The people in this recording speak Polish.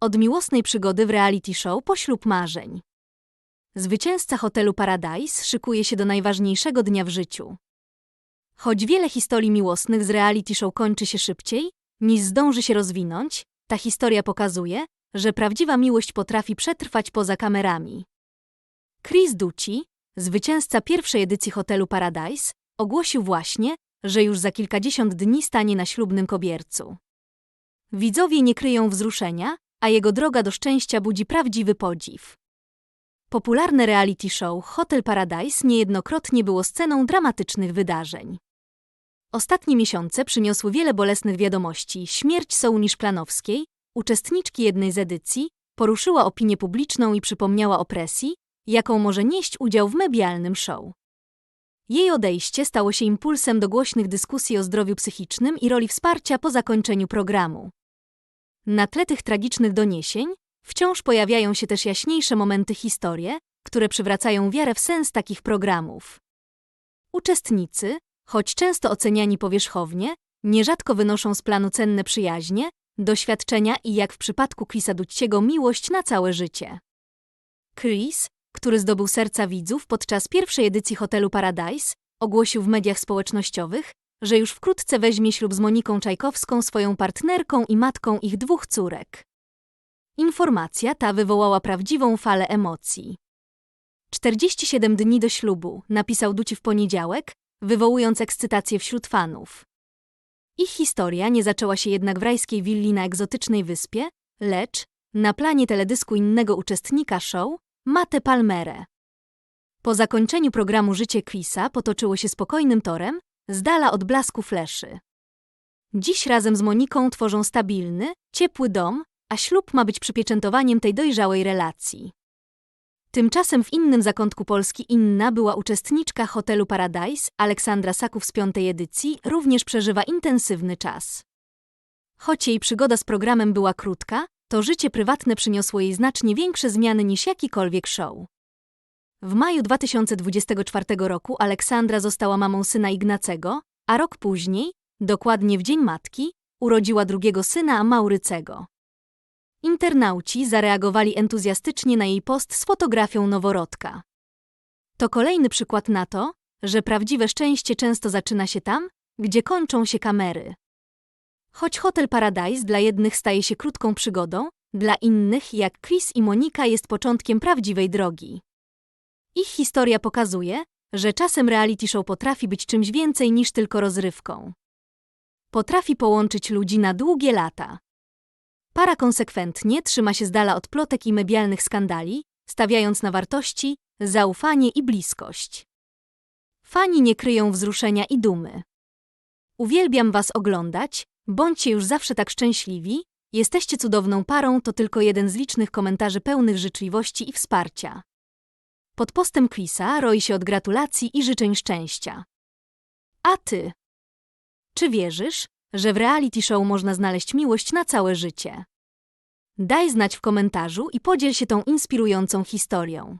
Od miłosnej przygody w reality show po ślub marzeń. Zwycięzca hotelu Paradise szykuje się do najważniejszego dnia w życiu. Choć wiele historii miłosnych z reality show kończy się szybciej, niż zdąży się rozwinąć, ta historia pokazuje, że prawdziwa miłość potrafi przetrwać poza kamerami. Chris Ducci, zwycięzca pierwszej edycji hotelu Paradise, ogłosił właśnie, że już za kilkadziesiąt dni stanie na ślubnym kobiercu. Widzowie nie kryją wzruszenia, a jego droga do szczęścia budzi prawdziwy podziw. Popularne reality show Hotel Paradise niejednokrotnie było sceną dramatycznych wydarzeń. Ostatnie miesiące przyniosły wiele bolesnych wiadomości. Śmierć Sołni Szklanowskiej, uczestniczki jednej z edycji, poruszyła opinię publiczną i przypomniała o presji, jaką może nieść udział w medialnym show. Jej odejście stało się impulsem do głośnych dyskusji o zdrowiu psychicznym i roli wsparcia po zakończeniu programu. Na tle tych tragicznych doniesień wciąż pojawiają się też jaśniejsze momenty historie, które przywracają wiarę w sens takich programów. Uczestnicy, choć często oceniani powierzchownie, nierzadko wynoszą z planu cenne przyjaźnie, doświadczenia i jak w przypadku Chrisa Ducciego miłość na całe życie. Chris, który zdobył serca widzów podczas pierwszej edycji hotelu Paradise, ogłosił w mediach społecznościowych, że już wkrótce weźmie ślub z Moniką Czajkowską, swoją partnerką i matką ich dwóch córek. Informacja ta wywołała prawdziwą falę emocji. 47 dni do ślubu, napisał Duci w poniedziałek, wywołując ekscytację wśród fanów. Ich historia nie zaczęła się jednak w rajskiej willi na egzotycznej wyspie, lecz na planie teledysku innego uczestnika show, Mate Palmere. Po zakończeniu programu Życie Chrisa potoczyło się spokojnym torem, z dala od blasku fleszy. Dziś razem z Moniką tworzą stabilny, ciepły dom, a ślub ma być przypieczętowaniem tej dojrzałej relacji. Tymczasem w innym zakątku Polski inna była uczestniczka hotelu Paradise, Aleksandra Saków z piątej edycji, również przeżywa intensywny czas. Choć jej przygoda z programem była krótka, to życie prywatne przyniosło jej znacznie większe zmiany niż jakikolwiek show. W maju 2024 roku Aleksandra została mamą syna Ignacego, a rok później, dokładnie w Dzień Matki, urodziła drugiego syna Maurycego. Internauci zareagowali entuzjastycznie na jej post z fotografią noworodka. To kolejny przykład na to, że prawdziwe szczęście często zaczyna się tam, gdzie kończą się kamery. Choć Hotel Paradise dla jednych staje się krótką przygodą, dla innych, jak Chris i Monika, jest początkiem prawdziwej drogi. Ich historia pokazuje, że czasem reality show potrafi być czymś więcej niż tylko rozrywką. Potrafi połączyć ludzi na długie lata. Para konsekwentnie trzyma się z dala od plotek i medialnych skandali, stawiając na wartości, zaufanie i bliskość. Fani nie kryją wzruszenia i dumy. Uwielbiam Was oglądać, bądźcie już zawsze tak szczęśliwi, jesteście cudowną parą to tylko jeden z licznych komentarzy pełnych życzliwości i wsparcia. Pod postem Chrisa roi się od gratulacji i życzeń szczęścia. A ty? Czy wierzysz, że w reality show można znaleźć miłość na całe życie? Daj znać w komentarzu i podziel się tą inspirującą historią.